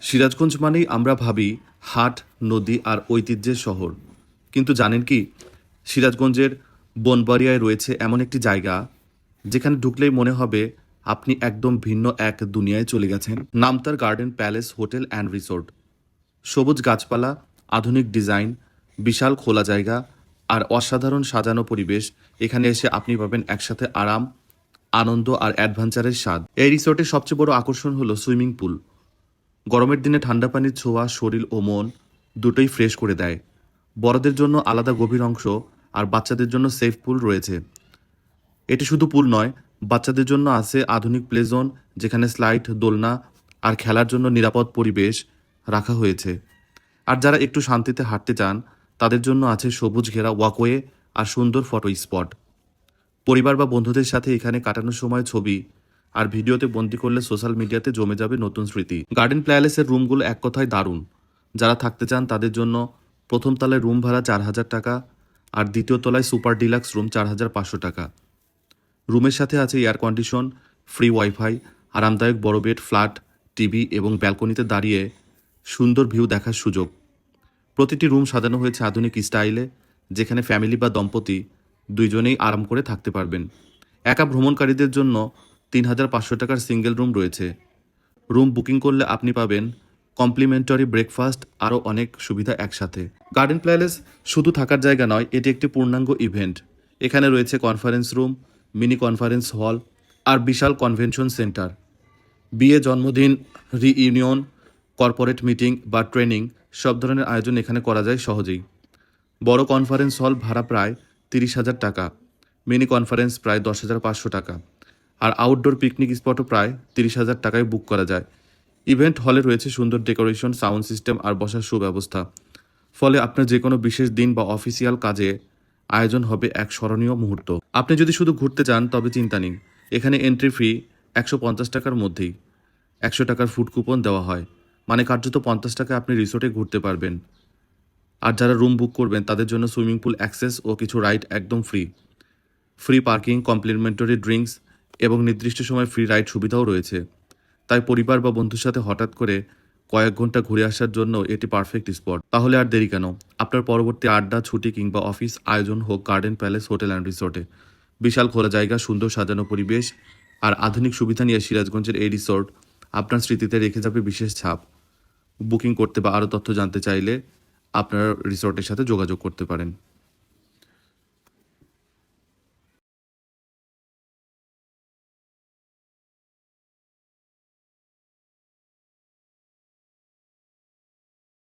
সিরাজগঞ্জ মানেই আমরা ভাবি হাট, নদী আর ঐতিহ্যের শহর। কিন্তু জানেন কি, সিরাজগঞ্জের বনবাড়িয়ায় রয়েছে এমন একটি জায়গা যেখানে ঢুকলেই মনে হবে আপনি একদম ভিন্ন এক দুনিয়ায় চলে গেছেন। নামতার garden, palace, hotel and resort. সবুজ গাছপালা, আধুনিক ডিজাইন, বিশাল খোলা জায়গা আর অসাধারণ সাজানো পরিবেশ এখানে এসে আপনি পাবেন একসাথে আরাম, আনন্দ আর অ্যাডভেঞ্চারের স্বাদ। এই রিসোর্টের সবচেয়ে বড় আকর্ষণ হলো সুইমিং পুল। গরমের দিনে ঠান্ডা পানির ছোঁয়া, শরীর ও মন দুটোই ফ্রেশ করে দেয়। বড়দের জন্য আলাদা গভীর অংশ আর বাচ্চাদের জন্য সেফ পুল রয়েছে। এটি শুধু পুল নয়, বাচ্চাদের জন্য আছে আধুনিক প্লে জোন যেখানে স্লাইড দোলনা আর খেলার জন্য নিরাপদ পরিবেশ রাখা হয়েছে। আর যারা একটু শান্তিতে হাঁটতে চান, তাদের জন্য আছে সবুজ ঘেরা ওয়াকওয়ে আর সুন্দর ফটো স্পট পরিবার বা বন্ধুদের সাথে এখানে কাটানোর সময় ছবি আর ভিডিওতে বন্দি করলে সোশ্যাল মিডিয়াতে জমে যাবে নতুন স্মৃতি। গার্ডেন প্যালেসের রুমগুলো এক কথায় দারুণ। যারা থাকতে চান তাদের জন্য প্রথম তলায় রুম ভাড়া চার হাজার টাকা আর দ্বিতীয় তলায় সুপার ডিলাক্স রুম চার হাজার পাঁচশো টাকা। রুমের সাথে আছে এয়ার কন্ডিশন ফ্রি ওয়াইফাই আরামদায়ক বড় বেড ফ্ল্যাট টিভি এবং ব্যালকনিতে দাঁড়িয়ে সুন্দর ভিউ দেখার সুযোগ। প্রতিটি রুম সাজানো হয়েছে আধুনিক স্টাইলে, যেখানে ফ্যামিলি বা দম্পতি দুইজনেই আরাম করে থাকতে পারবেন। একা ভ্রমণকারীদের জন্য তিন হাজার পাঁচশো টাকার সিঙ্গেল রুম রয়েছে। রুম বুকিং করলে আপনি পাবেন কমপ্লিমেন্টারি ব্রেকফাস্ট আরও অনেক সুবিধা একসাথে। গার্ডেন প্যালেস শুধু থাকার জায়গা নয়, এটি একটি পূর্ণাঙ্গ ইভেন্ট। এখানে রয়েছে conference room, mini conference hall আর বিশাল কনভেনশন সেন্টার। বিয়ে, জন্মদিন, রিইউনিয়ন, কর্পোরেট মিটিং বা ট্রেনিং সব ধরনের আয়োজন এখানে করা যায় সহজেই। বড় কনফারেন্স হল ভাড়া প্রায় তিরিশ হাজার টাকা, মিনি কনফারেন্স প্রায় দশ হাজার পাঁচশো টাকা। আর আউটডোর পিকনিক স্পটও প্রায় তিরিশ হাজার টাকায় বুক করা যায়। ইভেন্ট হলে রয়েছে সুন্দর ডেকোরেশন সাউন্ড সিস্টেম আর বসার সুব্যবস্থা। ফলে আপনার যে কোনো বিশেষ দিন বা অফিসিয়াল কাজে আয়োজন হবে এক স্মরণীয় মুহূর্ত। আপনি যদি শুধু ঘুরতে চান, তবে চিন্তা নেই। এখানে এন্ট্রি ফি একশো পঞ্চাশ টাকার মধ্যেই। একশো টাকার ফুড কুপন দেওয়া হয়। মানে কার্যত পঞ্চাশ টাকায় আপনি রিসোর্টে ঘুরতে পারবেন। আর যারা রুম বুক করবেন, তাদের জন্য সুইমিং পুল অ্যাক্সেস ও কিছু রাইড একদম free free parking complimentary drinks এবং নির্দিষ্ট সময় ফ্রি রাইড সুবিধাও রয়েছে। তাই পরিবার বা বন্ধুর সাথে হঠাৎ করে কয়েক ঘণ্টা ঘুরে আসার জন্য এটি পারফেক্ট স্পট তাহলে আর দেরি কেন? আপনার পরবর্তী আড্ডা, ছুটি কিংবা অফিস, আয়োজন হোক গার্ডেন প্যালেস হোটেল অ্যান্ড রিসোর্টে বিশাল খোলা জায়গা, সুন্দর সাজানো পরিবেশ আর আধুনিক সুবিধা নিয়ে সিরাজগঞ্জের এই রিসোর্ট আপনার স্মৃতিতে রেখে যাবে বিশেষ ছাপ। বুকিং করতে বা আরও তথ্য জানতে চাইলে আপনার রিসোর্টের সাথে যোগাযোগ করতে পারেন।